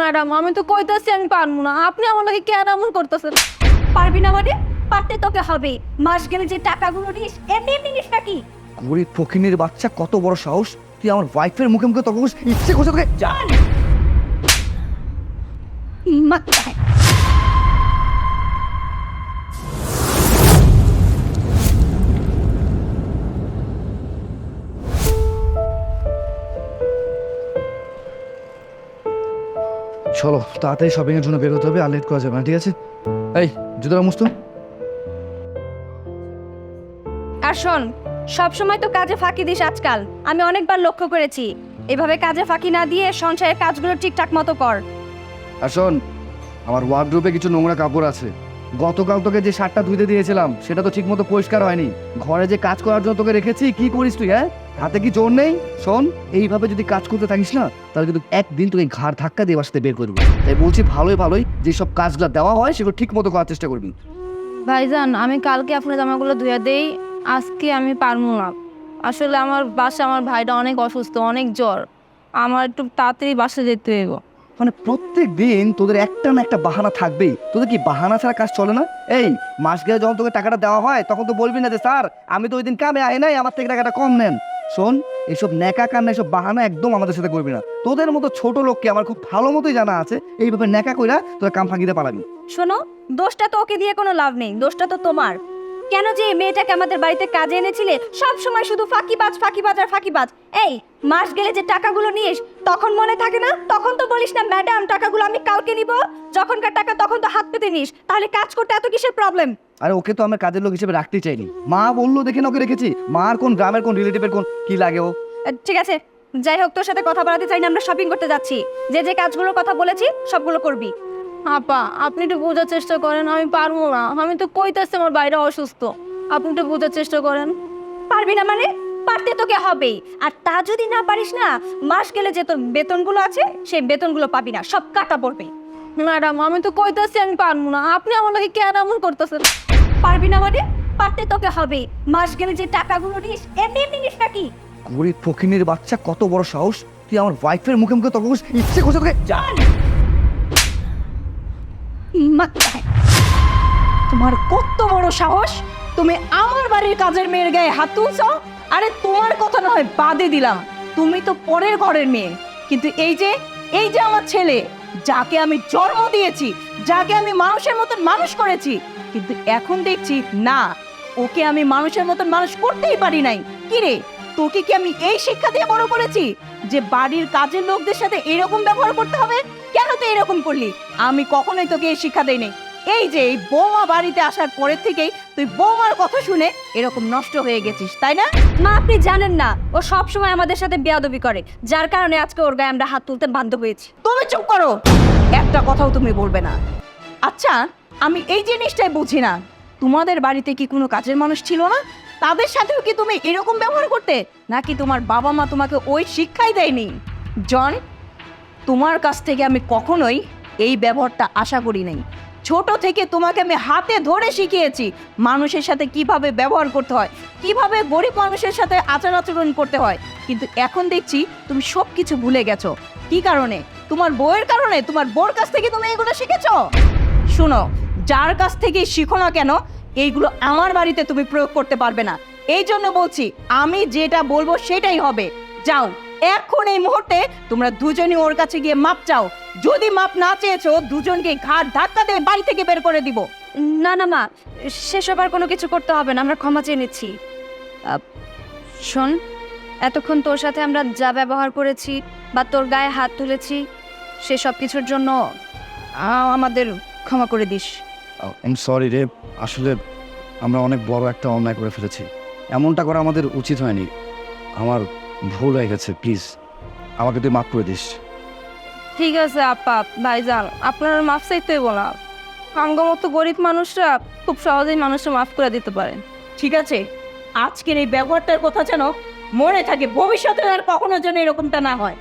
Madam আমি তো কইতাছি আমি পারব না। আপনি আমার লাগে কেন এমন করতেছেন? পারবি না মানে? পারতে তোকে হবে। মাস গেলে যে টাকাগুলো নিস এমনি এমনি নিস নাকি? গরিব ফকিনের বাচ্চা কত বড় সাহস? তুই আমার ওয়াইফের মুখে মুখে তোকে ইচ্ছে করছে তোকে জান মাত্রায় চলো তাড়াতাড়ি শপিং এর জন্য বের হতে হবে আর লেট করা যাবে না ঠিক আছে? এই জুতোটা মুস্তো আর শোন সবসময় তো কাজে ফাঁকি দিস আজকাল। আমি অনেকবার লক্ষ্য করেছি। এভাবে কাজে ফাঁকি না দিয়ে সংসারের কাজগুলো ঠিকঠাক মতো কর। আর শোন আমার ওয়ার্ড্রোপে কিছু নোংরা কাপড় আছে। গতকাল তোকে যে শার্টটা ধুইতে দিয়েছিলাম সেটা তো ঠিক মতো পরিষ্কার হয়নি। ঘরে যে কাজ করার জন্য তোকে রেখেছি কি করিস তুই হ্যাঁ? হাতে কি জোর নেই? শোন এইভাবে যদি কাজ করতে থাকিস না তাহলে কিন্তু একদিন তোকে ঘাড় ধাক্কা দিয়ে বাসাতে বের করব তাই বলছি ভালোই ভালোই যেসব কাজগুলো দেওয়া হয় সেগুলো ঠিক মতো করার চেষ্টা করবি। ভাইজান আমি কালকে আপনার জামাগুলো ধুয়ে দেই আজকে আমি পারব না। আসলে আমার বাসা আমার ভাইটা অনেক অসুস্থ অনেক জ্বর। আমার একটু তাড়াতাড়ি বাসা যেতে হইব। মানে প্রত্যেক দিন তোদের একটা না একটা বাহানা থাকবেই। তোদের কি বাহানা ছাড়া কাজ চলে না? এই মাস গেলে যখন তোকে টাকাটা দেওয়া হয় তখন তো বলবি না যে স্যার আমি তো ওই দিন কামে আয় নাই আমার থেকে টাকাটা কম নেন। শোন এইসব ন্যাকা কান্না এইসব বাহানা একদম আমাদের সাথে করবি না। তোদের মতো ছোট লোককে আমার খুব ভালো মতোই জানা আছে, এইভাবে ন্যাকা কইরা তোরা কাম ফাঁকিতে পালাবি শোনো, দোষটা তো ওকে দিয়ে কোনো লাভ নেই, দোষটা তো তোমার। কেন যে মেয়েটাকে আমাদের বাড়িতে কাজে এনেছিলে, সব সময় শুধু ফাঁকিবাজ ফাঁকিবাজ আর ফাঁকিবাজ। এই, মাস গেলে যে টাকাগুলো নিস, তখন মনে থাকে না? তখন তো বলিস না, ম্যাডাম, টাকাগুলো আমি কালকে নিব? যখনকার টাকা তখন তো হাত পেতে নিস। তাহলে কাজ করতে এত কিসের প্রবলেম আরে ওকে তো আমার কাজের লোক হিসেবে রাখতেই চাইনি। মা বলল দেখে না ওকে রেখেছি। মার কোন গ্রামের কোন রিলেটিভের কোন কি লাগে ও? ঠিক আছে। যাই হোক তোর সাথে কথা বলাতে চাই না আমরা শপিং করতে যাচ্ছি। যে যে কাজগুলোর কথা বলেছি সবগুলো করবি। আপা আপনি একটু বোঝার চেষ্টা করেন আমি পারব না। আমি তো কইতাছি আমার বাইরে অসুস্থ। আপনি একটু বোঝার চেষ্টা করেন। পারবি না মানে? পারতে তোকে হবেই। আর তা যদি না পারিস না মাস গেলে যে তোর বেতনগুলো আছে সেই বেতনগুলো পাবি না। সব কাটা পড়বে। ম্যাডাম আমি তো কইতাছি আমি পারব না। আপনি আমার লাগে কেন এমন করতেছেন? পারবি না মানে? পারতে তোকে হবে। মাস গেলে যে টাকাগুলো নিস এমনি এমনি নিস নাকি? গরিব ফকিনের বাচ্চা কত বড় সাহস? তুই আমার ওয়াইফের মুখে মুখে তখন ইচ্ছে করছে তোকে যা। মাত্রায় তোমার কত বড় সাহস? তুমি আমার বাড়ির কাজের মেয়ের গায়ে হাত তুলছ? আরে তোমার কথা না হয় বাদে দিলাম। তুমি তো পরের ঘরের মেয়ে। কিন্তু এই যে এই যে আমার ছেলে যাকে আমি জন্ম দিয়েছি, যাকে আমি মানুষের মতন মানুষ করেছি, কিন্তু এখন দেখছি, না, ওকে আমি মানুষের মতন মানুষ করতেই পারি নাই। কিরে, তোকে কি আমি এই শিক্ষা দিয়ে বড় করেছি যে বাড়ির কাজের লোকদের সাথে এরকম ব্যবহার করতে হবে? কেন তুই এরকম করলি? আমি কখনোই তোকে এই শিক্ষা দেইনি। এই যে এই বৌমা বাড়িতে আসার পরের থেকেই তুই বৌমার কথা শুনে এরকম নষ্ট হয়ে গেছিস তাই না? মা আপনি জানেন না ও সব সময় আমাদের সাথে বেয়াদবি করে যার কারণে আজকে ওর গায়ে আমরা হাত তুলতে বাধ্য হয়েছি। তুমি চুপ করো! একটা কথাও তুমি বলবে না। আচ্ছা আমি এই জিনিসটাই বুঝি না। তোমাদের বাড়িতে কি কোনো কাজের মানুষ ছিল না? তাদের সাথেও কি তুমি এরকম ব্যবহার করতে? নাকি তোমার বাবা মা তোমাকে ওই শিক্ষাই দেয়নি? জন তোমার কাছ থেকে আমি কখনোই এই ব্যবহারটা আশা করি নাই। ছোট থেকে তোমাকে আমি হাতে ধরে শিখিয়েছি মানুষের সাথে কীভাবে ব্যবহার করতে হয়, কীভাবে গরিব মানুষের সাথে আচার আচরণ করতে হয়। কিন্তু এখন দেখছি তুমি সব কিছু ভুলে গেছো। কি কারণে? তোমার বউয়ের কারণে? তোমার বউর কাছ থেকে তুমি এগুলো শিখেছ? শুনো, যার কাছ থেকে শিখো না কেন, এইগুলো আমার বাড়িতে তুমি প্রয়োগ করতে পারবে না। এই জন্য বলছি, আমি যেটা বলব সেটাই হবে। যাও, এখন এই মুহূর্তে তোমরা দুজনই ওর কাছে গিয়ে মাপ চাও। যদি মাপ না চেয়েছো দুজনকে ঘাট ধাক্কা দিয়ে বাড়ি থেকে বের করে দিব। না না মা সেসব আর কোনো কিছু করতে হবে না আমরা ক্ষমা চেয়ে নিচ্ছি। আহ, শোন এতক্ষণ তোর সাথে আমরা যা ব্যবহার করেছি বা তোর গায়ে হাত তুলেছি সেসব কিছুর জন্য আহ, আমাদের ক্ষমা করে দিস। আই সরি রে আসলে আমরা অনেক বড় একটা অন্যায় করে ফেলেছি। এমনটা করা আমাদের উচিত হয়নি। আমার ভুল হয়ে গেছে প্লিজ আমাকে তুই মাফ করে দিস। ঠিক আছে, আপা ভাইজান আপনার মাফ চাইতেই বলা। আমগো গরিব মানুষরা খুব সহজেই মানুষের মাফ করে দিতে পারেন। ঠিক আছে, আজকের এই ব্যবহারটার কথা যেন মনে থাকে, ভবিষ্যতে আর কখনো যেন এরকমটা না হয়।